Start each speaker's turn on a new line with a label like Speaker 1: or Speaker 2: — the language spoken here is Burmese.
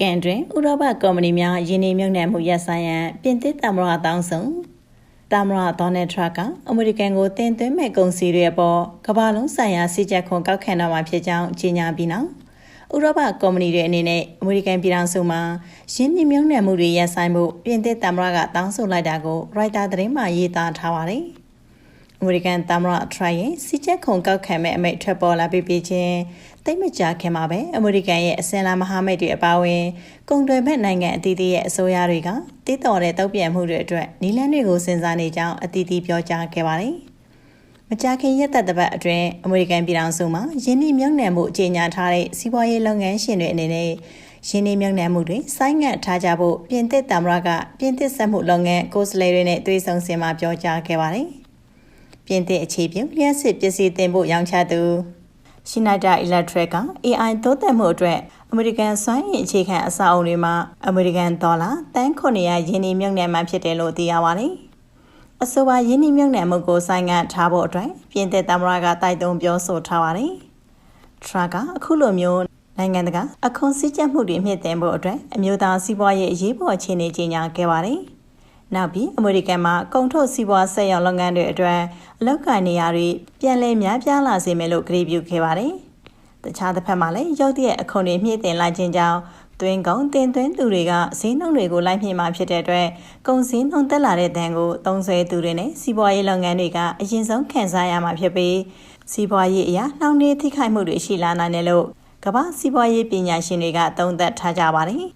Speaker 1: ကန်တွင်ဥရောပကုမ္ပဏီများယင်းနေမြုပ်နှံမှုရပ်ဆိုင်းရန်ပြင်သစ်သမ္မတတောင်းဆုံးသမ္မတဒေါ်နယ်ထရန့်ကအမေရိကန်ကိုတင်သွင်းမဲ့ကုန်စည်တွေအပေါ်ကမ္ဘာလုံးဆိုင်ရာစီချက်ခွန်ကောက်ခံတော့မှာဖြစ်ကြောင်းကြေညာပြီးနောက်ဥရောပကုမ္ပဏီတွေအနေနဲ့အမေရိကန်ပြည်ထောင်စုမှာရင်းနှီးမြှုပ်နှံမှုတွေရပ်ဆိုင်းဖို့ပြင်သစ်သမ္မတကတောင်းဆိုလိုက်တာကိုရိုက်တာသတင်းမှာရေးသားထားပါတယ်။အမေရိကန်သမ္မတထရရဲ့စီချက်ခုံကောက်ခံမဲ့အမိတ်ထွက်ပေါ်လာပြီးပြချင်း တိတ်မကြခင်မှာပဲအမေရိကန်ရဲ့အစင်လာမဟာမိတ်တွေအပါအဝင်ကုန်သွယ်မဲ့နိုင်ငံအသီးသီးရဲ့အစိုးရတွေကတည်တော်တဲ့တောက်ပြန်မှုတွေအတွက်နီလန်းတွေကိုစဉ်းစားနေကြောင်းအသီးသီးပြောကြားခဲ့ပါတယ်။မကြာခင်ရက်သက်တပတ်အတွင်းအမေရိကန်ပြည်ထောင်စုမှာယင်းနှိမြုံနယ်မှုအကြေညာထားတဲ့စီးပွားရေးလုပ်ငန်းရှင်တွေအနေနဲ့ရင်းနှီးမြှုပ်နှံမှုတွေဆိုင်းငံ့ထားကြဖို့ပြင်သစ်တမရကပြင်သစ်စက်မှုလုပ်ငန်းကိုယ်စားလှယ်တွေနဲ့တွေ့ဆုံစင်မှာပြောကြားခဲ့ပါတယ်။ပြင်သစ်အခြေပြုလျှက်စစ်ပစ္စည်းတင်ဖို့ရောင်းချသူ ရှိနိုက်တာ Electric က AI သိုးသက်မှုအတွက်အမေရိကန်စွမ်းအင်အခြေခံအဆောက်အုံတွေမှာအမေရိကန်ဒေါ်လာတန်း900ယင်းနှိမြုပ်နှံမှဖြစ်တယ်လို့သိရပါတယ်။အဆိုပါယင်းနှိမြုပ်နှံမှုကိုဆိုင်ငံ့ထားဖို့အတွက်ပြင်သစ်သမ္မတကတိုက်တွန်းပြောဆိုထားပါတယ်။ Trump ကအခုလိုမျိုးနိုင်ငံတကာအခွန်စည်းကြပ်မှုတွေမြင့်တင်ဖို့အတွက်အမျိုးသားစီးပွားရေးအရေးပေါ်အခြေအနေကြီးညာခဲ့ပါတယ်။ နောက်ပြီးအမေရိကန်မှာကုန်ထုတ်စီးပွားဆက်ရောင်းလုပ်ငန်းတွေအတွက်အလောက်ကိုင်းနေရာတွေပြန်လည်များပြားလာစေမယ်လို့ကြေပြုခဲ့ပါတယ်။တခြားတစ်ဖက်မှာလည်းရုတ်တရက်အခွန်တွေမြင့်တင်လိုက်ခြင်းကြောင့်တွင်းကုန်တင်သွင်းသူတွေကဈေးနှုန်းတွေကိုလိုက်မြင့်မှာဖြစ်တဲ့အတွက်ကုန်စည်နှုန်းတက်လာတဲ့တန်ကိုသုံးဆွဲသူတွေနဲ့စီးပွားရေးလုပ်ငန်းတွေကအရင်ဆုံးခံစားရမှာဖြစ်ပြီးစီးပွားရေးအရာနှောင့်နှေးထိခိုက်မှုတွေရှိလာနိုင်တယ်လို့ကမ္ဘာစီးပွားရေးပညာရှင်တွေကသုံးသပ်ထားကြပါတယ်။